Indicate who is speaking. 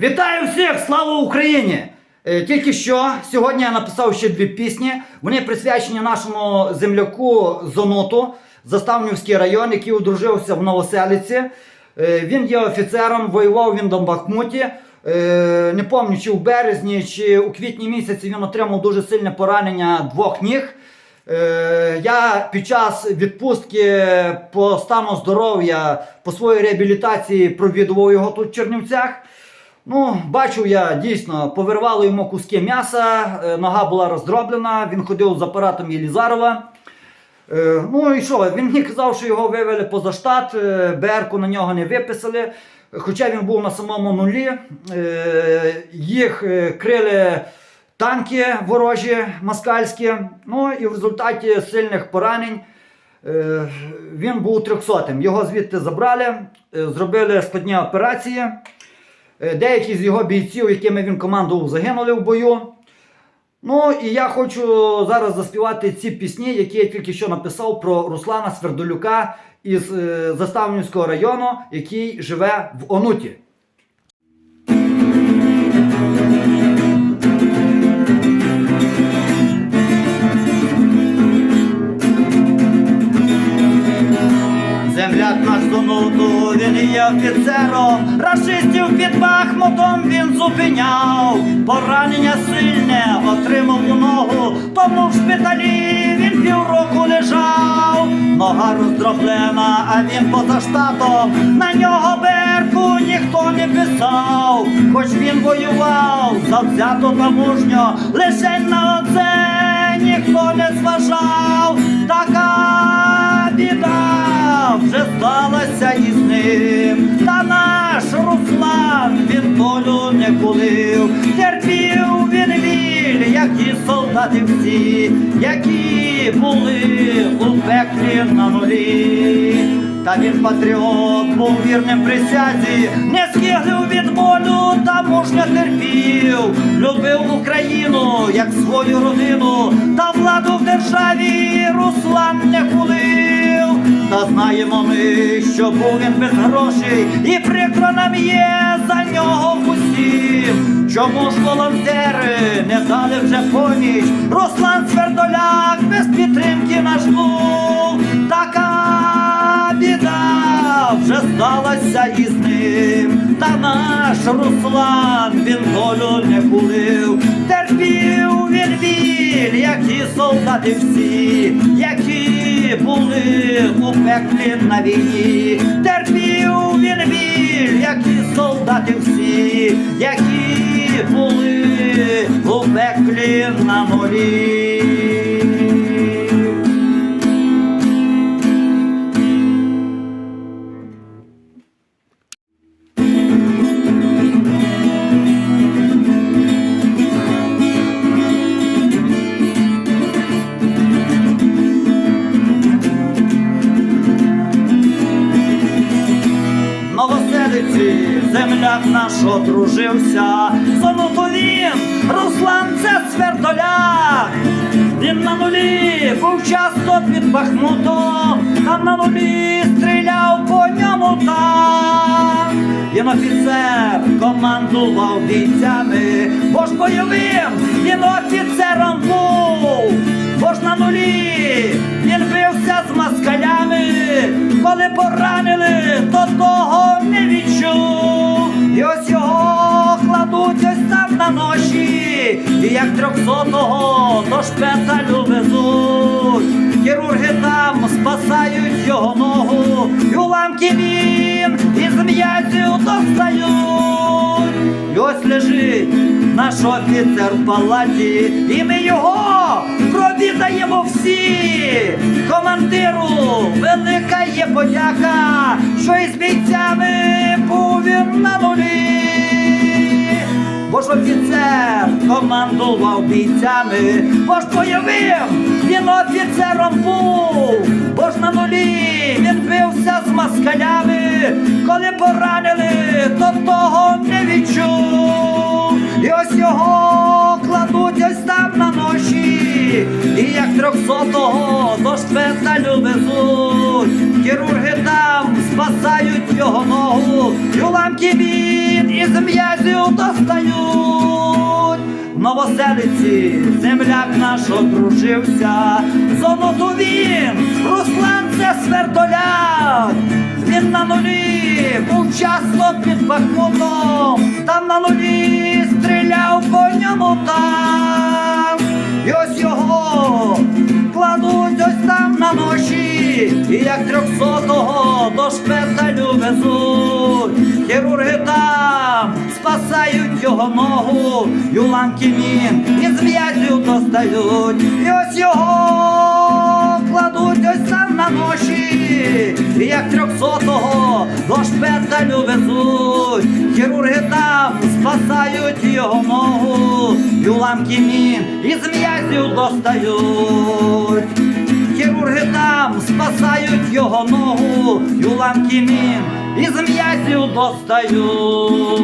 Speaker 1: Вітаю всіх! Слава Україні! Е, Тільки що сьогодні я написав ще дві пісні. Вони присвячені нашому земляку Зоноту, Заставнівський район, який одружився в Новоселиці. Е, Він є офіцером, воював він до Бахмуті. Е, Не пам'ятаю, чи в березні, чи у квітні місяці він отримав дуже сильне поранення двох ніг. Я під час відпустки по стану здоров'я, по своїй реабілітації провідував його тут в Чернівцях. Ну, бачив я дійсно, повирвало йому куски м'яса, е, нога була роздроблена, він ходив з апаратом Єлізарова. Е, Ну і що, він мені казав, що його вивели поза штат, е, БРку на нього не виписали. Хоча він був на самому нулі, їх крили танки ворожі москальські. Ну і в результаті сильних поранень він був трьохсотим. Його звідти забрали, зробили складні операції. Е, Деякі з його бійців, якими він командував, загинули в бою. Ну і я хочу зараз заспівати ці пісні, які я тільки що написав про Руслана Свердолюка із е, Заставнівського району, який живе в Онуті. Офіцером, рашистів під Бахмутом він зупиняв, поранення сильне отримав у ногу, тому в шпиталі він півроку лежав, нога роздроблена, а він поза штатом, на нього берку ніхто не писав, хоч він воював, завзято та мужньо, лише на оце ніхто не зважав, така солдати всі, які були у пеклі на нулі. Та він патріот був вірним присязі, не скиглив від болю та мужньо терпів, любив Україну як свою родину, та владу в державі Руслан не хулив. Та знаємо ми, що був він без грошей, і прикро нам є за нього усім. Чому ж волонтери не дали вже поміч? Руслан Свердоляк без підтримки наш був. Така біда вже сталася із ним. Та наш Руслан він долю не кулив, терпів він біль, як і солдати всі, які були у пеклі на війні, терпів він біль, як солдати всі, які були у пеклі на морі. Новоселиці земляк наш одружився, зонуто він, Руслан це свердоляк. Він на нулі був часто під Бахмутом, а на нулі стріляв по ньому так. Він офіцер командував бійцями, бо ж бойовим він офіцером був, бо ж на нулі він бився з москалями, коли поранили, то того як трьохсотого до шпиталю везуть. Хірурги там спасають його ногу, і уламки він із м'язів достають. І ось лежить наш офіцер в палаті, і ми його провідаємо всі. Командиру велика є подяка, що із бійцями був він на нулі. Бо ж офіцер командував бійцями, бо ж бойовим він офіцером був, бо ж на нулі він бився з москалями, коли поранили, то того не відчув. І ось його кладуть ось там на ноші, і як трьохсотого до шпиталю везуть. Хірурги там спасають його ногу, уламки він із м'язів достають. Новоселиці земляк наш одружився, золоту він, Руслан це свердоляк. Він на нулі був часто під Бахмутом, там на нулі стріляв по ньому там. І ось його кладуть ось там на ноші, і як трьохсотого до його ногу, і уламки мін із м'язів достають. І ось його кладуть ось там на ноші, і як трьохсотого до шпиталю везуть. Хірурги там спасають його ногу, і уламки мін із м'язів достають. Хірурги там спасають його ногу, і уламки мін із м'язів достають.